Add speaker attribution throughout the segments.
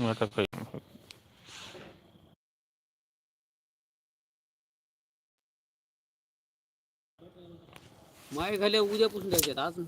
Speaker 1: आता उद्या
Speaker 2: माय घाल्या उद्यापासून द्यायच्यात आज।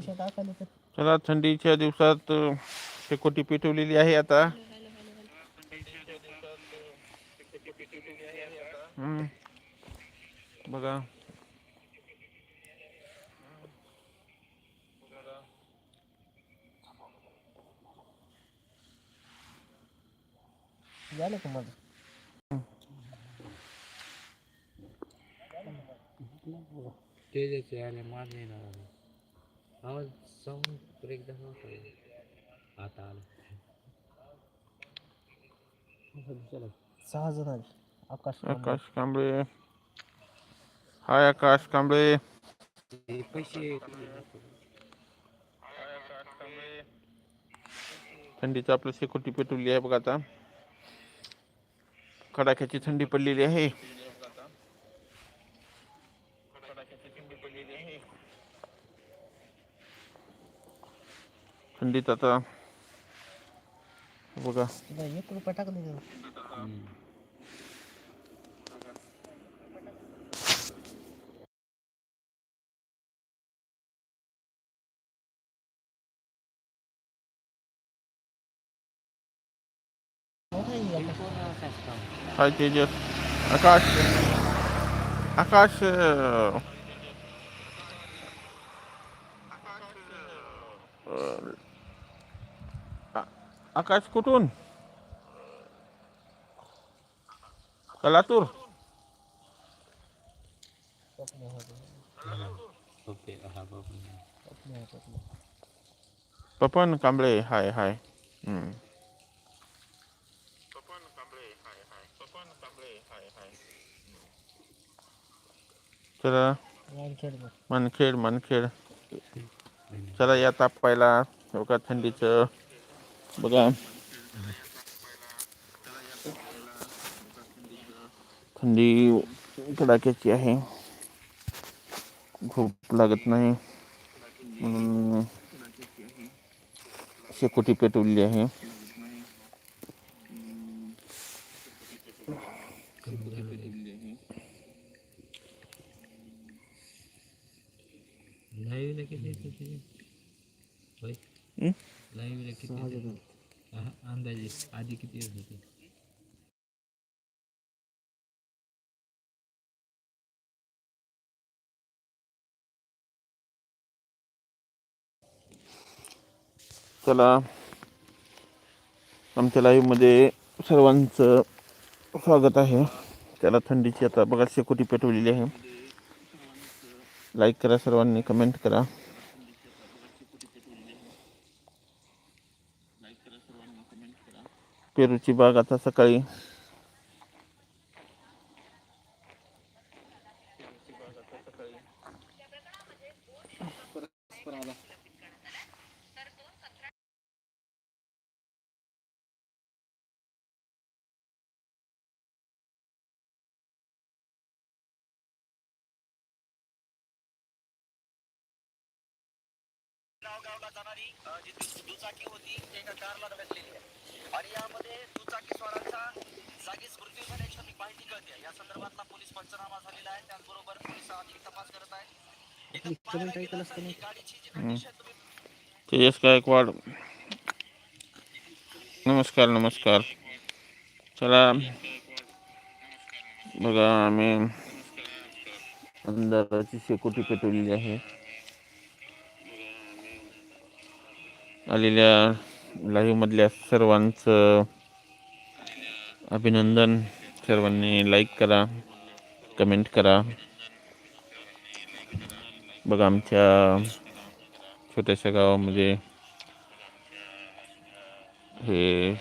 Speaker 1: चला थंडीच्या दिवसात शेकोटी पेटवलेली आहे आता. हम्म. बघा.
Speaker 3: झालं का माझं?
Speaker 2: ते आले मार नाही ना आवाज़ आला
Speaker 3: सहा जण आले आकाश कांबळे.
Speaker 1: आकाश कांबळे हाय आकाश कांबळे.
Speaker 2: हे पैसे
Speaker 1: थंडीचं आपलं शेकोटी पेटवली आहे बघा आता. पडलेली आहे. थंडीत आता। बघा हाय तेजस। आकाश। आकाश आ- Akai sekutun.
Speaker 3: Kalatur. Papan
Speaker 2: kambley, hai hai.
Speaker 3: Hmm. Cara? Mankir,
Speaker 1: mankir Cara ya tapailah Buka tendi
Speaker 3: cer बघा
Speaker 1: थंडी कडाक्याची आहे झोप लागत नाही। म्हणून शेकोटी पेटवली आहे
Speaker 2: लाईव्हला किती अंदाजे आधी किती येत होते?
Speaker 1: चला. आमच्या लाईव्हमध्ये सर्वांचं स्वागत आहे. त्याला थंडीची आता बघा शेकोटी पेटवलेली आहे. लाईक करा सर्वांनी कमेंट करा. पेरूची बाग आता सकाळी
Speaker 4: गावगावला जाणारी जी दुचाकी होती ती कारला धडकलेली आहे आणि यामध्ये दुचाकी स्वारांचा जागीच मृत्यू झाल्याची माहिती कळते. या संदर्भातला पोलीस पंचनामा झालेला आहे. त्याचबरोबर पोलीस अधिक तपास करत आहेत. इथं पाहायला गेलं तर ही गाडीची जी कंडिशन तुम्ही
Speaker 1: तेजस गायकवाड नमस्कार नमस्कार. चला. बघा आम्ही अंधाराची शेकोटी पेटवलेली आहे. आलेल्या लाईव्हमधल्या सर्वांचं अभिनंदन. सर्वांनी लाईक करा कमेंट करा. बघा आमच्या छोट्याशा गावामध्ये हे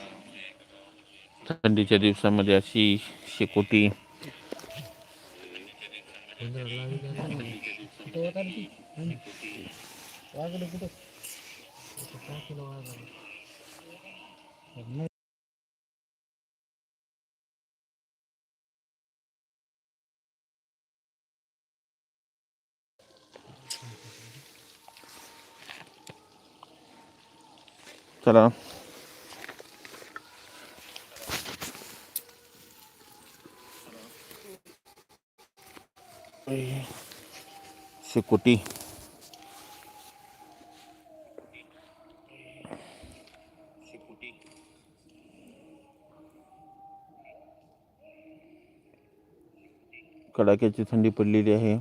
Speaker 1: थंडीच्या दिवसामध्ये अशी शेकोटी.
Speaker 3: कुठं वाघडं. नाही.
Speaker 1: चला शेकोटी कडाक्याची थंडी पडलेली आहे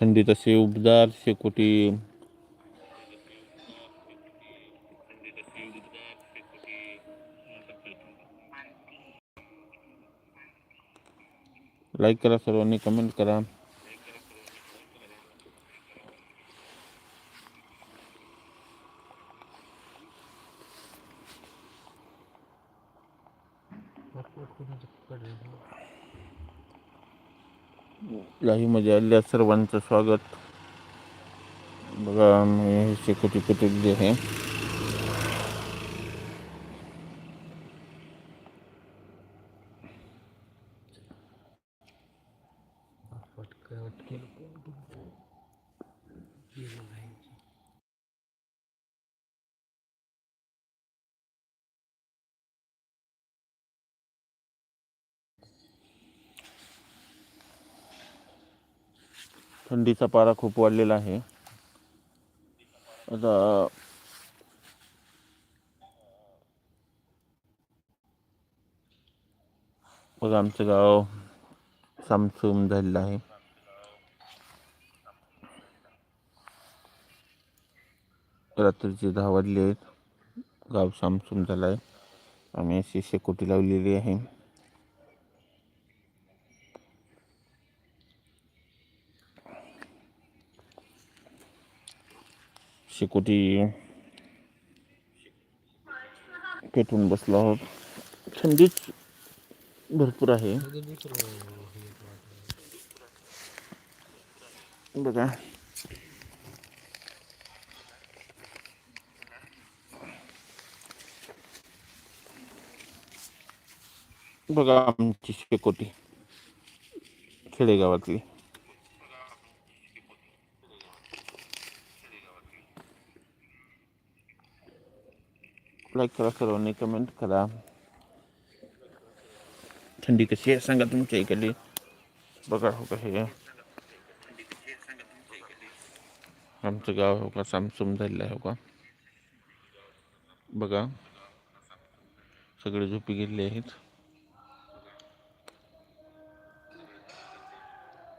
Speaker 1: थंडीत असे उबदार शेकोटी लाईक करा सर्वांनी कमेंट करा। लाईव्हमध्ये आलेल्या सर्वांचं स्वागत. बघा मी शेकोटी पेटवलेली आहे
Speaker 3: पटकन अटकेल पोट. गेलं नाही.
Speaker 1: थंडीचा पारा खूप वाढलेला आहे. आता बघा आमचं गाव सामसूम झालेलं आहे. रात्रीचे दहा वाजले आहेत. गाव सामसूम झालं आहे. आम्ही अशी शेकोटी लावलेली आहे. शेकोटी पेटून बसलो आहोत. थंडीच भरपूर आहे. बघा. बघा आमची शेकोटी खेडेगावातली. लाईक करा सर्वांनी कमेंट करा। थंडी कशी आहे सांगा तुमच्या इकडली बघा हो का हे। आमचं गाव हो का सामसूम झालेलं आहे हो का बघा सगळे झोपी गेलेले आहेत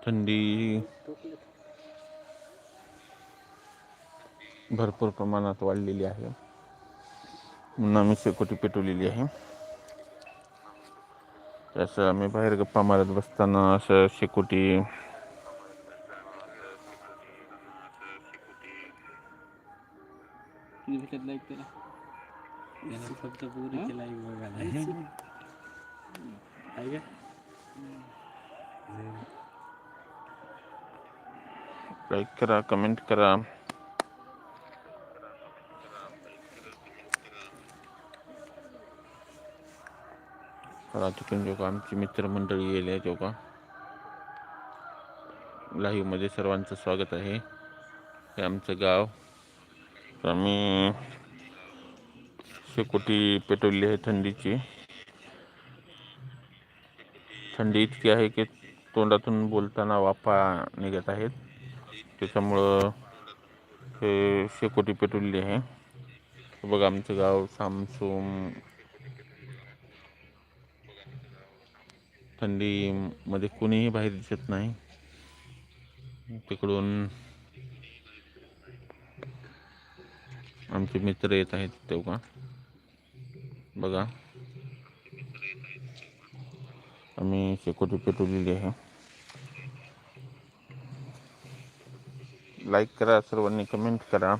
Speaker 1: थंडी भरपूर प्रमाणात वाढलेली आहे म्हणून आम्ही शेकोटी पेटवलेली आहे असं आम्ही बाहेर गप्पा मारत बसताना असं शेकोटी
Speaker 3: किती भेटत लाईक
Speaker 2: फक्त पुरीचे लाईक बघायला आहे का
Speaker 1: लाईक करा कमेंट करा। रात्रीतून जो का आमची मित्रमंडळी येले जो का लाईव्हमध्ये सर्वांचं स्वागत आहे. हे आमचं गाव. तर आम्ही शेकोटी पेटवली आहे थंडीची. थंडी इतकी आहे की तोंडातून बोलताना वाफा निघत आहेत. त्याच्यामुळं हे शेकोटी पेटवली आहे. बघा आमचं गाव सामसूम थंडीमध्ये कोणीही बाहेर दिसत नाही. तिकडून आमचे मित्र येत आहेत तेव्हा बघा. आम्ही शेकोटी पेटवलेली आहे. लाईक करा सर्वांनी कमेंट करा.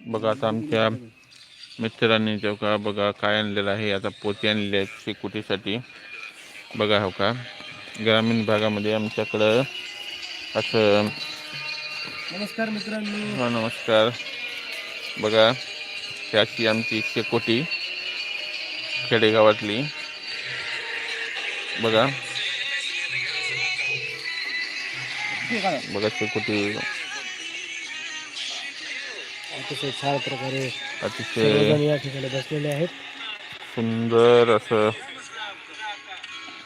Speaker 1: बघा आता आमच्या मित्रांनी तेव्हा बघा काय आणलेलं आहे आता पोती आणलेली आहेत शेकोटीसाठी. बघा हो का ग्रामीण भागामध्ये आमच्याकडं असं
Speaker 3: नमस्कार मित्रांनो.
Speaker 1: हा नमस्कार. बघा अशी आमची शेकोटी खेडेगावातली. बघा. बघा
Speaker 3: अतिशय छान प्रकारे
Speaker 1: अतिशय
Speaker 3: सर्वजण या ठिकाणी बसलेले आहेत.
Speaker 1: सुंदर असं.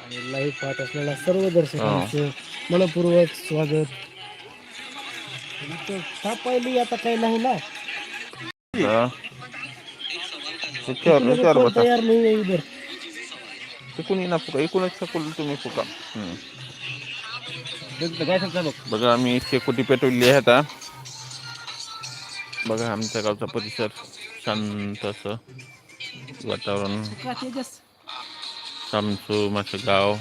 Speaker 3: आणि लाईव्ह पाहत असलेल्या सर्व दर्शकांचे मनपूर्वक स्वागत. इथं साप पाहिली आता काही नाही ना. तयार नाही
Speaker 1: ना फुका तुम्ही फुका हम्म. बघा, आम्ही शेकोटी पेटवली आहे आता परिसर शांत वातावरण. सामसूम असं गाव.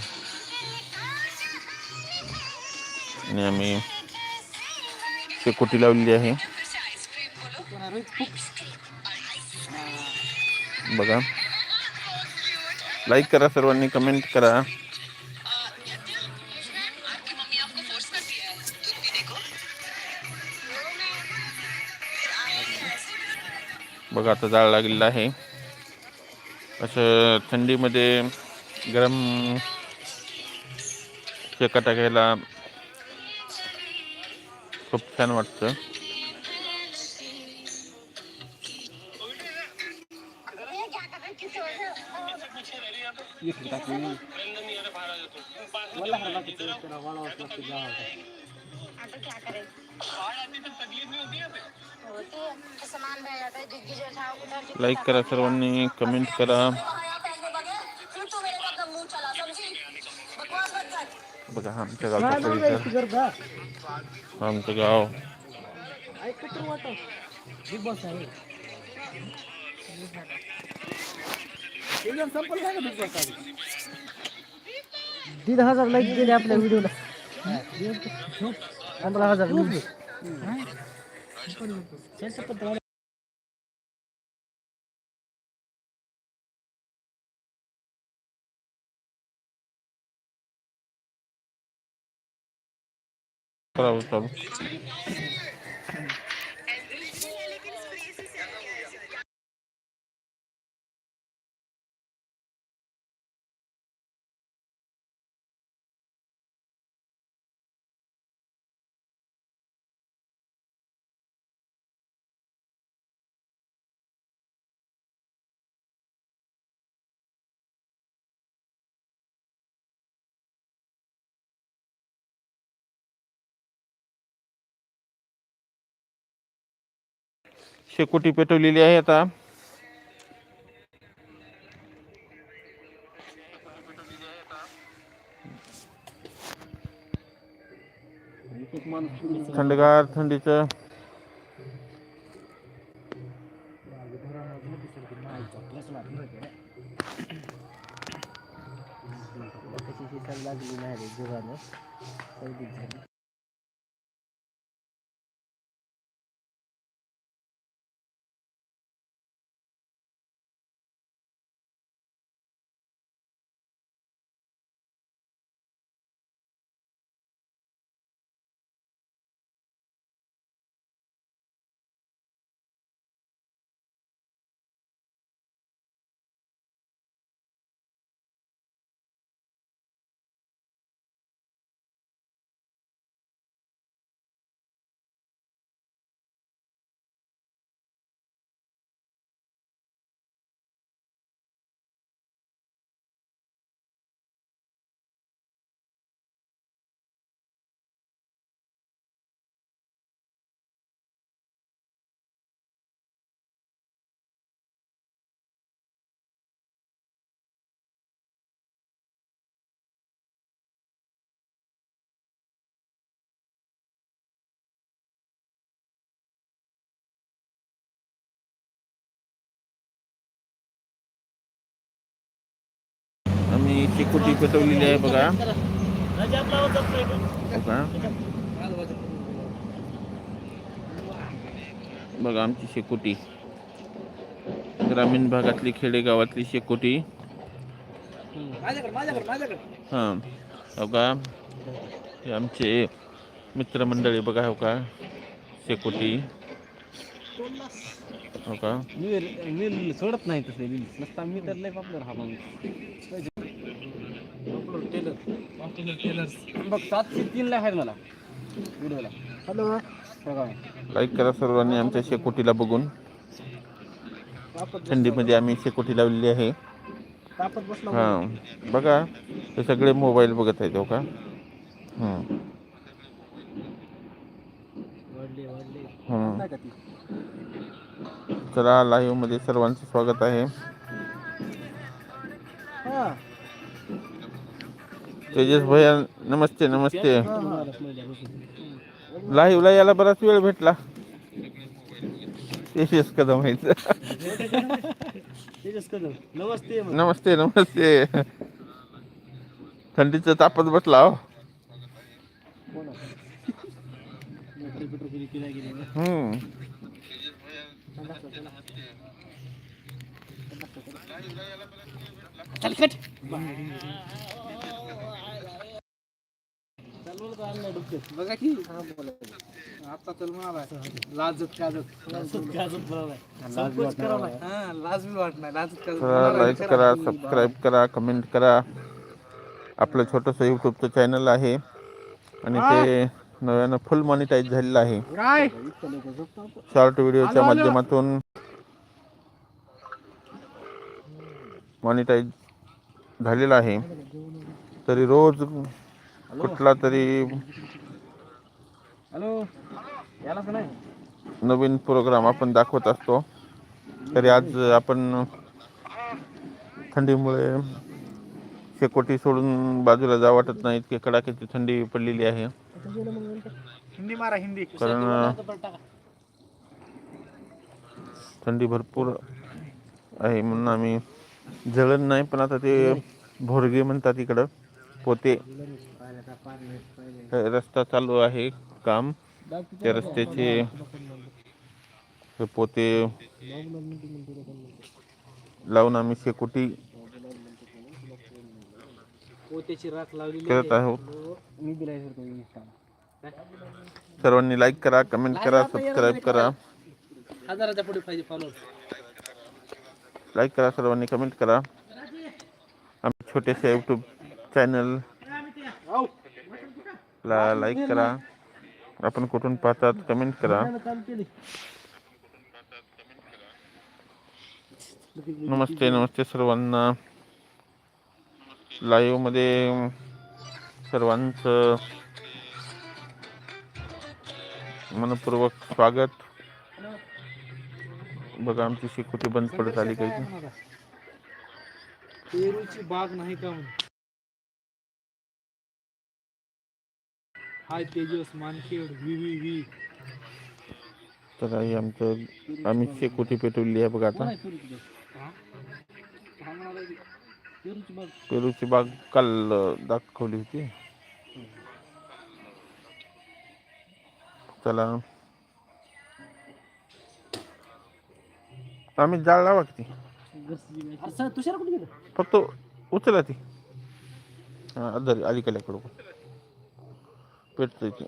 Speaker 1: आणि आम्ही शेकोटी लावलेली आहे. करा सर्वांनी, कमेंट करा. बघा, आता जाळ लागलेला आहे. गरम शेका टाकायला खूप छान वाटतं.
Speaker 5: आता क्या करें? होती है सामान रह जाता है
Speaker 1: लाईक करा सर्वांनी कमेंट करा. बघा आमच्या गावचा आमचं गाव.
Speaker 3: दीड हजार लाईक गेले आपल्या व्हिडिओला पंधरा हजार.
Speaker 1: Солнце поправляет. Право там. शेकोटी पेटवलेली आहे आता थंडगार थंडीचं
Speaker 3: लागली नाही झाली
Speaker 1: आम्ही शेकोटी पेटवलेली आहे बघा. बघा. बघा आमची शेकोटी. ग्रामीण भागातली खेडेगावातली शेकोटी. हाँ. हो का? हे आमचे मित्रमंडळी बघा, हो का? शेकोटी. हो का?
Speaker 3: सोडत नाही नसता मी तर लय पॉप्युलर हा माणूस. बघ सातशे तीनला आहेत मला. व्हिडिओला हॅलो
Speaker 1: लाईक करा सर्वांनी आमच्या शेकोटीला बघून. थंडीमध्ये आम्ही शेकोटी लावलेली आहे. हां बघा. हे सगळे मोबाईल बघत आहेत हो का? चला लाईव्हमध्ये सर्वांचं स्वागत आहे.
Speaker 3: हा.
Speaker 1: तेजस भैया नमस्ते नमस्ते. लाईव्हला याला बराच वेळ भेटला. तेजस कदम
Speaker 3: आहे नमस्ते
Speaker 1: नमस्ते थंडीचं तापत बसला हो. हम्म.
Speaker 3: चल कट बघा की. आता चल मला लाजत काजत. लाजत काजत हा लाज बी वाट नाही लाजत
Speaker 1: चला लाईक करा सबस्क्राईब करा कमेंट करा. आपलं छोटंसं यूट्यूबचं चॅनल आहे. आणि ते नव्यानं फुल मॉनिटाईज झालेलं आहे. शॉर्ट व्हिडिओच्या माध्यमातून मॉनिटाईज झालेला आहे. तरी रोज कुठला तरी नवीन प्रोग्राम आपण दाखवत असतो. तरी आज आपण थंडीमुळे शेकोटी सोडून बाजूला जा वाटत नाही. इतकी कडाक्याची थंडी पडलेली आहे.
Speaker 3: हिंदी मारा हिंदी.
Speaker 1: कारण थंडी भरपूर आहे म्हणून आम्ही जळण नाही पण आता ते भोरगे म्हणतात इकडं पोते. रस्ता चालू आहे काम. त्या रस्त्याचे पोते लावून आम्ही शेकोटी करत आहोत. सर्वांनी लाईक करा कमेंट करा सबस्क्राईब करा.
Speaker 3: हजाराच्या पुढे पाहिजे फॉलो
Speaker 1: लाईक करा सर्वांनी कमेंट करा. आमच्या छोट्याशा यूट्यूब चॅनल ला लाईक करा. आपण कुठून पाहतात कमेंट करा. नमस्ते नमस्ते सर्वांना. लाईव्हमध्ये सर्वांचं मनपूर्वक स्वागत. बघा आमची शेकोटी बंद पडत आली काही
Speaker 3: पेरूची बाग नाही का म्हणून हाय तेजस मानखेड
Speaker 1: तर हे आमचं आम्ही शेकोटी पेटवली आहे बघा आता।
Speaker 3: म्हणाला की पेरूची बाग.
Speaker 1: पेरूची बाग काल दाखवली होती. चला आम्ही जाळ लावा किती
Speaker 3: असं तुषार कुठे गेलं?
Speaker 1: फक्त उचला ती. हा अदर अलीकडल्याकडं पेटतंय ती.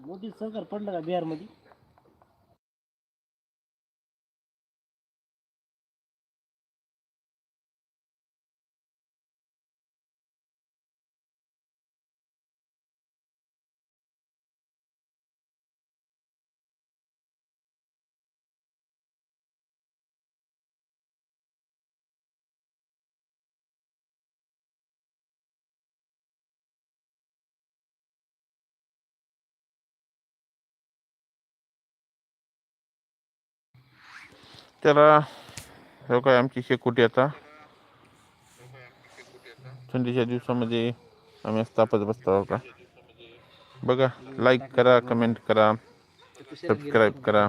Speaker 3: मोदी सरकार पडलं का बिहार
Speaker 1: त्याला हे काय आमची शेकोटी आता? थंडीच्या दिवसामध्ये आम्ही तापत बसतो हो का? बघा लाईक करा कमेंट करा सबस्क्राईब करा.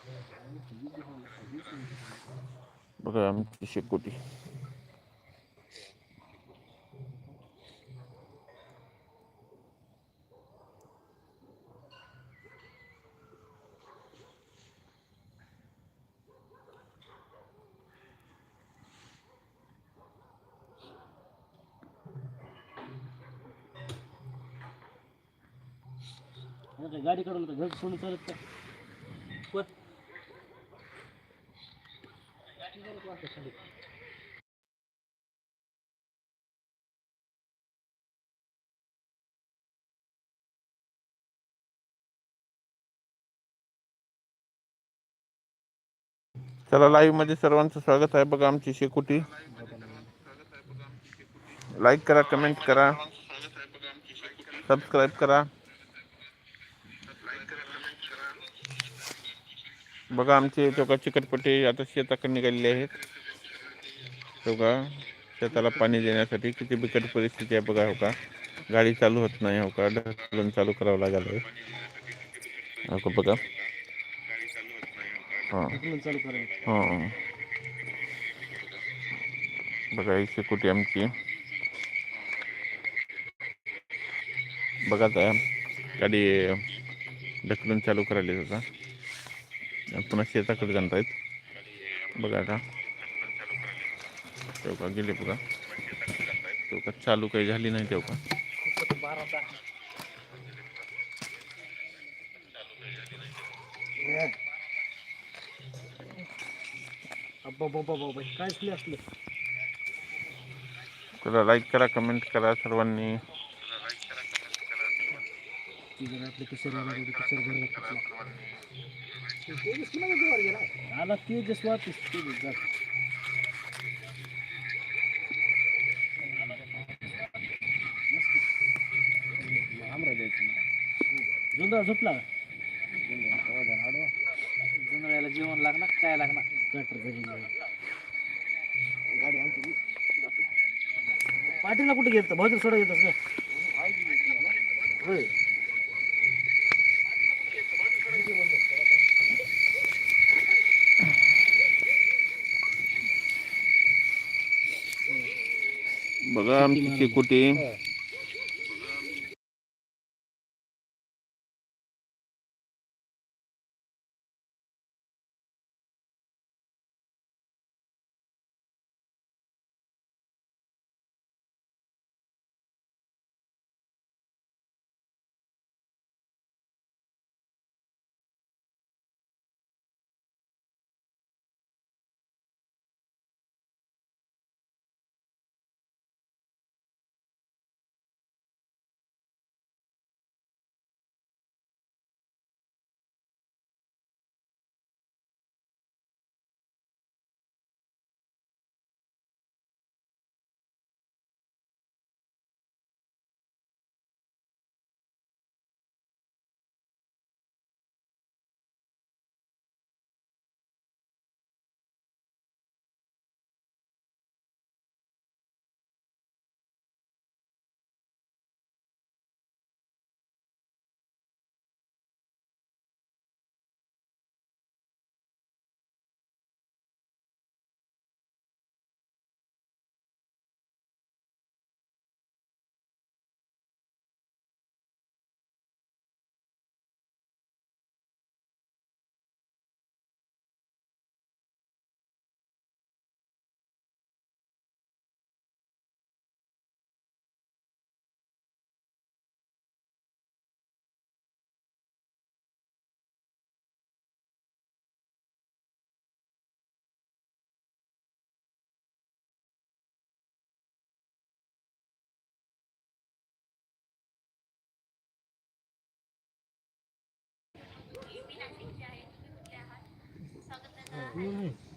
Speaker 3: सुटर कसं
Speaker 1: बघा
Speaker 3: गाडी काढून घर सोडून चालत का?
Speaker 1: चला लाईव्ह मध्ये सर्वांचं स्वागत आहे बघा आमची शेकोटी. लाईक करा कमेंट करा. सबस्क्राईब करा. बघा आमचे चौका चिकटपट्टी आता शेताकडे निघालेले आहेत. चौका शेताला पाणी देण्यासाठी किती बिकट परिस्थिती आहे बघा, हो का? गाडी चालू होत नाही, हो का? ढकलून चालू करावं लागलं हो. का बघा? हाँ. हाँ. बघा, ही शेकोटी आमची. गाडी ढकलून चालू करायला होता पुन्हा शेताकडे जाणार आहेत बघा आता तेव्हा गेले बघा तेव्हा चालू काही झाली नाही तेव्हा त्याला लाईक करा कमेंट करा सर्वांनी
Speaker 3: जरा आपले तेजस कुणाच्या जीवावर गेला आला तेजस वाटतेस तेजस जात आमरा द्यायचं जुंदळा झोपला हाडवा जुंदळ्याला जेवण लागणार काय लागणार? गटर गाडी आमची पाटीला कुठे घेत भाजूर सोडा घेत होय.
Speaker 1: बघा आमची शेकोटी
Speaker 6: 嗯。